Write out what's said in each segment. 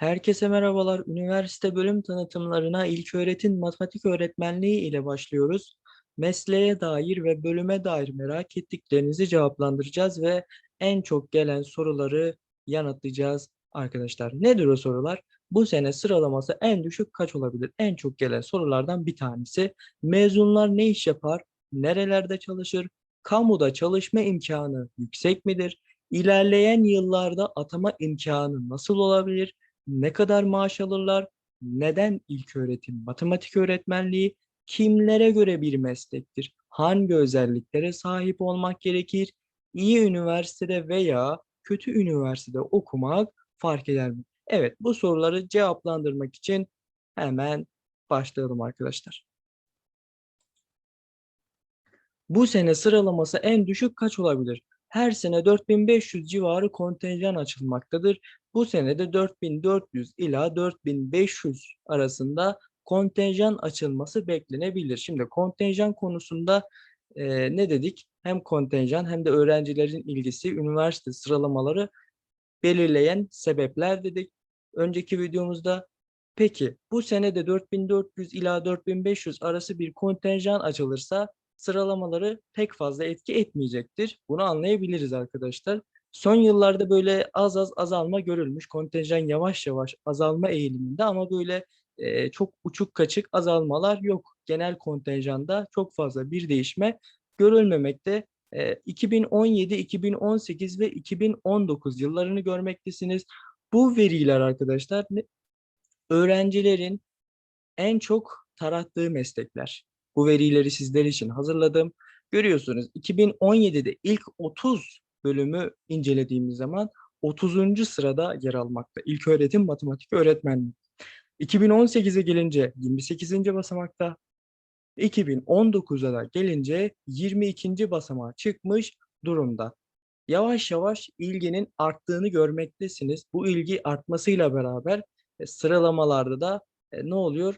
Herkese merhabalar. Üniversite bölüm tanıtımlarına ilköğretim matematik öğretmenliği ile başlıyoruz. Mesleğe dair ve bölüme dair merak ettiklerinizi cevaplandıracağız ve en çok gelen soruları yanıtlayacağız arkadaşlar. Nedir o sorular? Bu sene sıralaması en düşük kaç olabilir? En çok gelen sorulardan bir tanesi. Mezunlar ne iş yapar? Nerelerde çalışır? Kamuda çalışma imkanı yüksek midir? İlerleyen yıllarda atama imkanı nasıl olabilir? Ne kadar maaş alırlar, neden ilköğretim matematik öğretmenliği, kimlere göre bir meslektir, hangi özelliklere sahip olmak gerekir, iyi üniversitede veya kötü üniversitede okumak fark eder mi? Evet, bu soruları cevaplandırmak için hemen başlayalım arkadaşlar. Bu sene sıralaması en düşük kaç olabilir? Her sene 4500 civarı kontenjan açılmaktadır. Bu sene de 4400 ila 4500 arasında kontenjan açılması beklenebilir. Şimdi kontenjan konusunda e, ne dedik? Hem kontenjan hem de öğrencilerin ilgisi, üniversite sıralamaları belirleyen sebepler dedik. Önceki videomuzda peki bu sene de 4400 ila 4500 arası bir kontenjan açılırsa sıralamaları pek fazla etki etmeyecektir. Bunu anlayabiliriz arkadaşlar. Son yıllarda böyle az az azalma görülmüş. Kontenjan yavaş yavaş azalma eğiliminde ama böyle e, çok uçuk kaçık azalmalar yok. Genel kontenjanda çok fazla bir değişme görülmemekte. E, 2017, 2018 ve 2019 yıllarını görmektesiniz. Bu veriler arkadaşlar öğrencilerin en çok tarattığı meslekler. Bu verileri sizler için hazırladım. Görüyorsunuz 2017'de ilk 30 bölümü incelediğimiz zaman 30. sırada yer almakta. İlk öğretim matematik öğretmenliği. 2018'e gelince 28. basamakta, 2019'a da gelince 22. basamağa çıkmış durumda. Yavaş yavaş ilginin arttığını görmektesiniz. Bu ilgi artmasıyla beraber e, sıralamalarda da e, ne oluyor?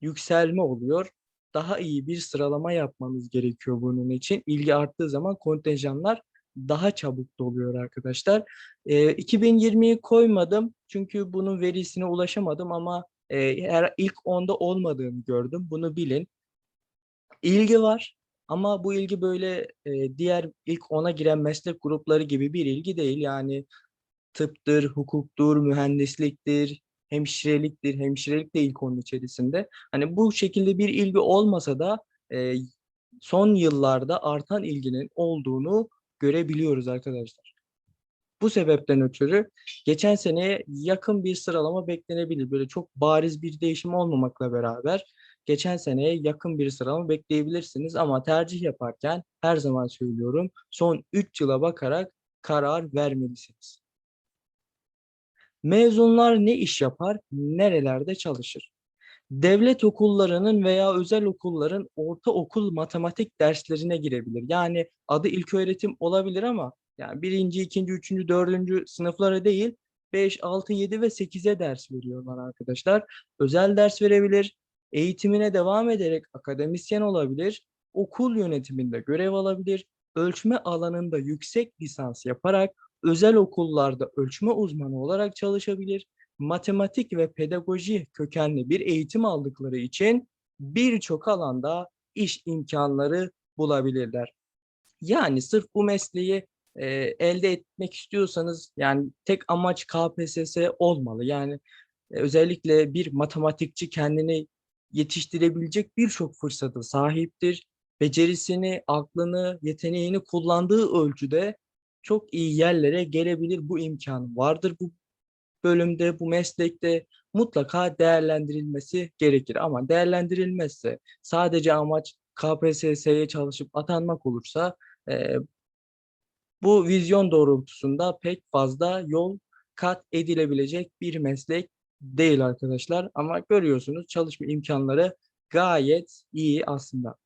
Yükselme oluyor daha iyi bir sıralama yapmanız gerekiyor bunun için. İlgi arttığı zaman kontenjanlar daha çabuk doluyor arkadaşlar. E, 2020'yi koymadım çünkü bunun verisine ulaşamadım ama e, her ilk onda olmadığını gördüm. Bunu bilin. İlgi var ama bu ilgi böyle e, diğer ilk ona giren meslek grupları gibi bir ilgi değil. Yani tıptır, hukuktur, mühendisliktir, hemşireliktir. Hemşirelik de ilk onun içerisinde. Hani bu şekilde bir ilgi olmasa da e, son yıllarda artan ilginin olduğunu görebiliyoruz arkadaşlar. Bu sebepten ötürü geçen seneye yakın bir sıralama beklenebilir. Böyle çok bariz bir değişim olmamakla beraber geçen seneye yakın bir sıralama bekleyebilirsiniz ama tercih yaparken her zaman söylüyorum son 3 yıla bakarak karar vermelisiniz. Mezunlar ne iş yapar, nerelerde çalışır? Devlet okullarının veya özel okulların ortaokul matematik derslerine girebilir. Yani adı ilköğretim olabilir ama yani birinci, ikinci, üçüncü, dördüncü sınıflara değil 5, 6, 7 ve 8'e ders veriyorlar arkadaşlar. Özel ders verebilir, eğitimine devam ederek akademisyen olabilir, okul yönetiminde görev alabilir, ölçme alanında yüksek lisans yaparak özel okullarda ölçme uzmanı olarak çalışabilir, matematik ve pedagoji kökenli bir eğitim aldıkları için birçok alanda iş imkanları bulabilirler. Yani sırf bu mesleği e, elde etmek istiyorsanız yani tek amaç KPSS olmalı. Yani e, özellikle bir matematikçi kendini yetiştirebilecek birçok fırsatı sahiptir. Becerisini, aklını, yeteneğini kullandığı ölçüde çok iyi yerlere gelebilir bu imkan vardır bu bölümde, bu meslekte mutlaka değerlendirilmesi gerekir. Ama değerlendirilmezse sadece amaç KPSS'ye çalışıp atanmak olursa e, bu vizyon doğrultusunda pek fazla yol kat edilebilecek bir meslek değil arkadaşlar. Ama görüyorsunuz çalışma imkanları gayet iyi aslında.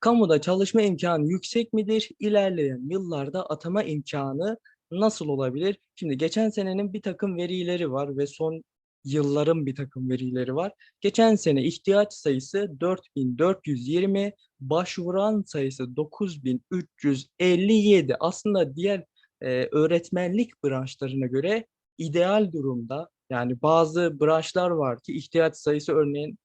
Kamuda çalışma imkanı yüksek midir? İlerleyen yıllarda atama imkanı nasıl olabilir? Şimdi geçen senenin bir takım verileri var ve son yılların bir takım verileri var. Geçen sene ihtiyaç sayısı 4420, başvuran sayısı 9357. Aslında diğer e, öğretmenlik branşlarına göre ideal durumda yani bazı branşlar var ki ihtiyaç sayısı örneğin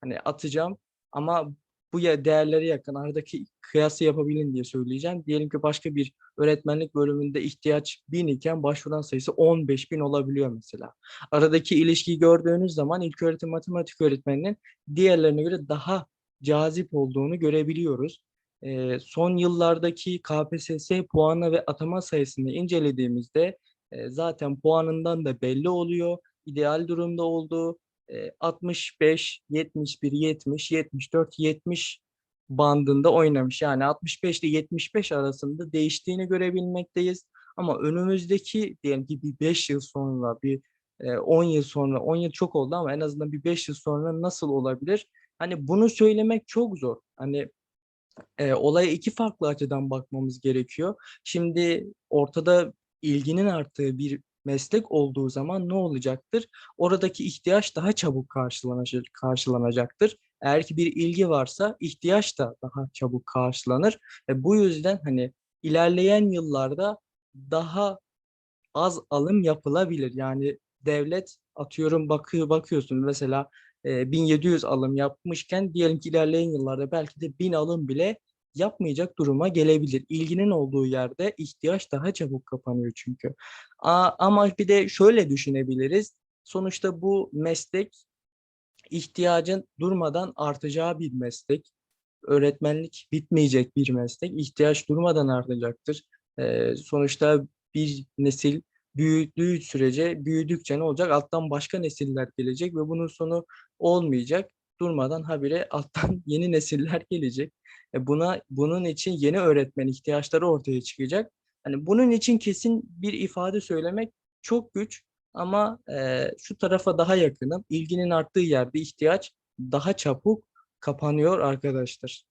hani atacağım ama bu değerlere yakın aradaki kıyası yapabilin diye söyleyeceğim. Diyelim ki başka bir öğretmenlik bölümünde ihtiyaç 1000 iken başvuran sayısı 15 bin olabiliyor mesela. Aradaki ilişkiyi gördüğünüz zaman ilköğretim matematik öğretmeninin diğerlerine göre daha cazip olduğunu görebiliyoruz. Ee, son yıllardaki KPSS puanı ve atama sayısını incelediğimizde e, zaten puanından da belli oluyor. İdeal durumda olduğu e, 65, 71, 70, 74, 70 bandında oynamış. Yani 65 ile 75 arasında değiştiğini görebilmekteyiz. Ama önümüzdeki diyelim ki bir 5 yıl sonra, bir e, 10 yıl sonra, 10 yıl çok oldu ama en azından bir 5 yıl sonra nasıl olabilir? Hani bunu söylemek çok zor. Hani e, olaya iki farklı açıdan bakmamız gerekiyor. Şimdi ortada ilginin arttığı bir meslek olduğu zaman ne olacaktır? Oradaki ihtiyaç daha çabuk karşılanacak, karşılanacaktır. Eğer ki bir ilgi varsa ihtiyaç da daha çabuk karşılanır. Ve bu yüzden hani ilerleyen yıllarda daha az alım yapılabilir. Yani devlet atıyorum bakıyor bakıyorsun mesela e, 1700 alım yapmışken diyelim ki ilerleyen yıllarda belki de 1000 alım bile yapmayacak duruma gelebilir. İlginin olduğu yerde ihtiyaç daha çabuk kapanıyor çünkü. Ama bir de şöyle düşünebiliriz. Sonuçta bu meslek ihtiyacın durmadan artacağı bir meslek. Öğretmenlik bitmeyecek bir meslek. İhtiyaç durmadan artacaktır. Sonuçta bir nesil büyüdüğü sürece büyüdükçe ne olacak? Alttan başka nesiller gelecek ve bunun sonu olmayacak. Durmadan habire alttan yeni nesiller gelecek. E buna bunun için yeni öğretmen ihtiyaçları ortaya çıkacak. Hani bunun için kesin bir ifade söylemek çok güç ama e, şu tarafa daha yakınım. İlginin arttığı yerde ihtiyaç daha çabuk kapanıyor arkadaşlar.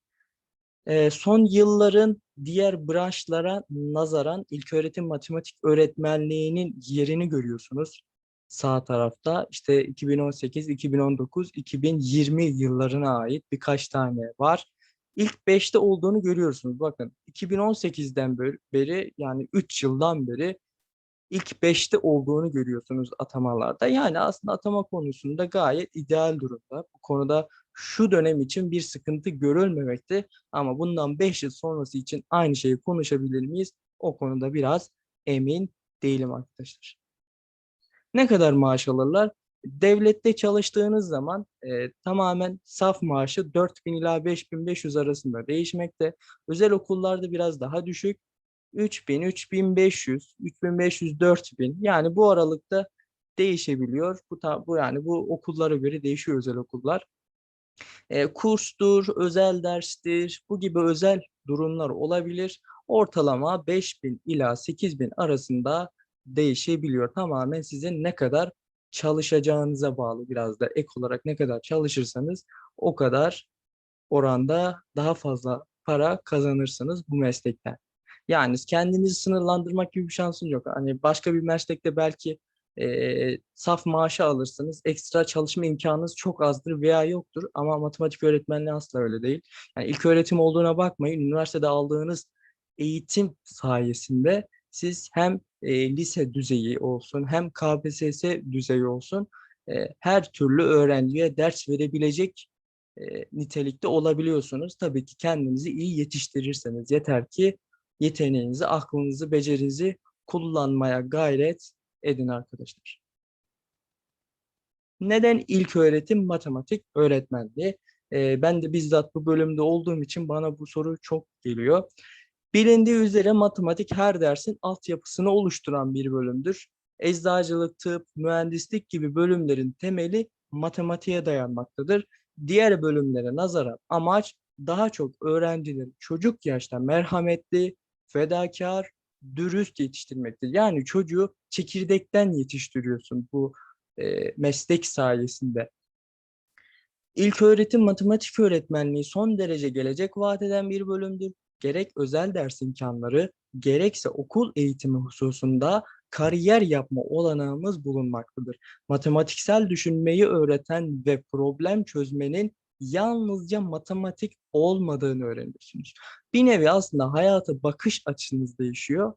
E, son yılların diğer branşlara nazaran ilköğretim matematik öğretmenliğinin yerini görüyorsunuz. Sağ tarafta işte 2018, 2019, 2020 yıllarına ait birkaç tane var ilk 5'te olduğunu görüyorsunuz. Bakın 2018'den beri yani 3 yıldan beri ilk 5'te olduğunu görüyorsunuz atamalarda. Yani aslında atama konusunda gayet ideal durumda. Bu konuda şu dönem için bir sıkıntı görülmemekte ama bundan 5 yıl sonrası için aynı şeyi konuşabilir miyiz? O konuda biraz emin değilim arkadaşlar. Ne kadar maaş alırlar? Devlette çalıştığınız zaman e, tamamen saf maaşı 4000 ila 5500 arasında değişmekte. Özel okullarda biraz daha düşük. 3000, 3500, 3500, 4000 yani bu aralıkta değişebiliyor. Bu, bu yani bu okullara göre değişiyor özel okullar. E, kurstur, özel derstir, bu gibi özel durumlar olabilir. Ortalama 5000 ila 8000 arasında değişebiliyor. Tamamen sizin ne kadar çalışacağınıza bağlı biraz da ek olarak ne kadar çalışırsanız o kadar oranda daha fazla para kazanırsınız bu meslekten. Yani kendinizi sınırlandırmak gibi bir şansınız yok. Hani başka bir meslekte belki e, saf maaşı alırsınız. Ekstra çalışma imkanınız çok azdır veya yoktur. Ama matematik öğretmenliği asla öyle değil. Yani ilk öğretim olduğuna bakmayın. Üniversitede aldığınız eğitim sayesinde siz hem e, lise düzeyi olsun hem KPSS düzeyi olsun e, her türlü öğrenciye ders verebilecek e, nitelikte olabiliyorsunuz. Tabii ki kendinizi iyi yetiştirirseniz yeter ki yeteneğinizi, aklınızı, becerinizi kullanmaya gayret edin arkadaşlar. Neden ilk öğretim matematik öğretmenliği? E, ben de bizzat bu bölümde olduğum için bana bu soru çok geliyor. Bilindiği üzere matematik her dersin altyapısını oluşturan bir bölümdür. Eczacılık, tıp, mühendislik gibi bölümlerin temeli matematiğe dayanmaktadır. Diğer bölümlere nazaran amaç daha çok öğrencileri çocuk yaşta merhametli, fedakar, dürüst yetiştirmektir. Yani çocuğu çekirdekten yetiştiriyorsun bu e, meslek sayesinde. İlk öğretim matematik öğretmenliği son derece gelecek vaat eden bir bölümdür gerek özel ders imkanları gerekse okul eğitimi hususunda kariyer yapma olanağımız bulunmaktadır. Matematiksel düşünmeyi öğreten ve problem çözmenin yalnızca matematik olmadığını öğrenirsiniz. Bir nevi aslında hayata bakış açınız değişiyor.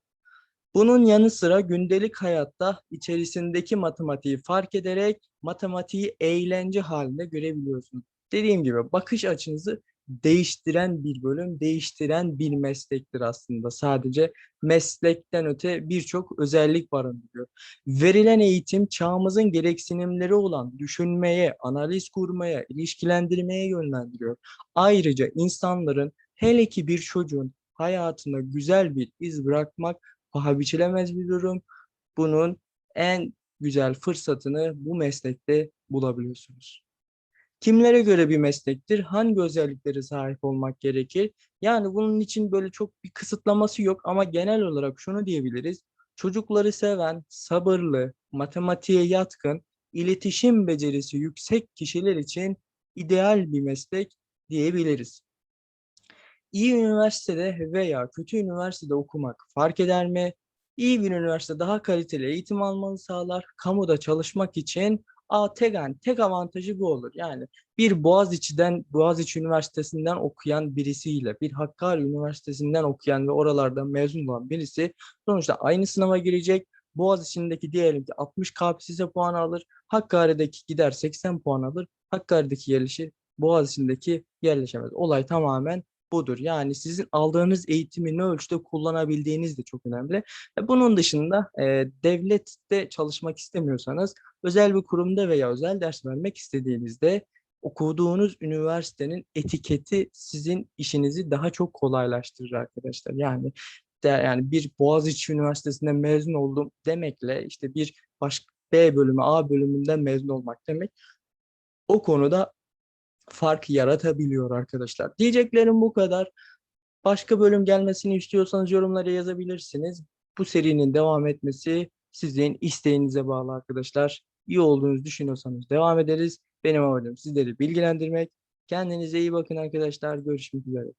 Bunun yanı sıra gündelik hayatta içerisindeki matematiği fark ederek matematiği eğlence halinde görebiliyorsunuz. Dediğim gibi bakış açınızı değiştiren bir bölüm, değiştiren bir meslektir aslında. Sadece meslekten öte birçok özellik barındırıyor. Verilen eğitim çağımızın gereksinimleri olan düşünmeye, analiz kurmaya, ilişkilendirmeye yönlendiriyor. Ayrıca insanların hele ki bir çocuğun hayatına güzel bir iz bırakmak paha biçilemez bir durum. Bunun en güzel fırsatını bu meslekte bulabiliyorsunuz. Kimlere göre bir meslektir? Hangi özelliklere sahip olmak gerekir? Yani bunun için böyle çok bir kısıtlaması yok ama genel olarak şunu diyebiliriz. Çocukları seven, sabırlı, matematiğe yatkın, iletişim becerisi yüksek kişiler için ideal bir meslek diyebiliriz. İyi üniversitede veya kötü üniversitede okumak fark eder mi? İyi bir üniversite daha kaliteli eğitim almanı sağlar. Kamuda çalışmak için a, tek, avantajı bu olur. Yani bir Boğaziçi'den, Boğaziçi Üniversitesi'nden okuyan birisiyle bir Hakkari Üniversitesi'nden okuyan ve oralardan mezun olan birisi sonuçta aynı sınava girecek. Boğaziçi'ndeki diyelim ki 60 KPSS puanı alır. Hakkari'deki gider 80 puan alır. Hakkari'deki yerleşir. Boğaziçi'ndeki yerleşemez. Olay tamamen budur. Yani sizin aldığınız eğitimi ne ölçüde kullanabildiğiniz de çok önemli. E, Bunun dışında e, devlette çalışmak istemiyorsanız özel bir kurumda veya özel ders vermek istediğinizde okuduğunuz üniversitenin etiketi sizin işinizi daha çok kolaylaştırır arkadaşlar. Yani de, yani bir Boğaziçi Üniversitesi'nden mezun oldum demekle işte bir başka B bölümü A bölümünden mezun olmak demek o konuda fark yaratabiliyor arkadaşlar. Diyeceklerim bu kadar. Başka bölüm gelmesini istiyorsanız yorumlara yazabilirsiniz. Bu serinin devam etmesi sizin isteğinize bağlı arkadaşlar. İyi olduğunuzu düşünüyorsanız devam ederiz. Benim amacım sizleri bilgilendirmek. Kendinize iyi bakın arkadaşlar. Görüşmek üzere.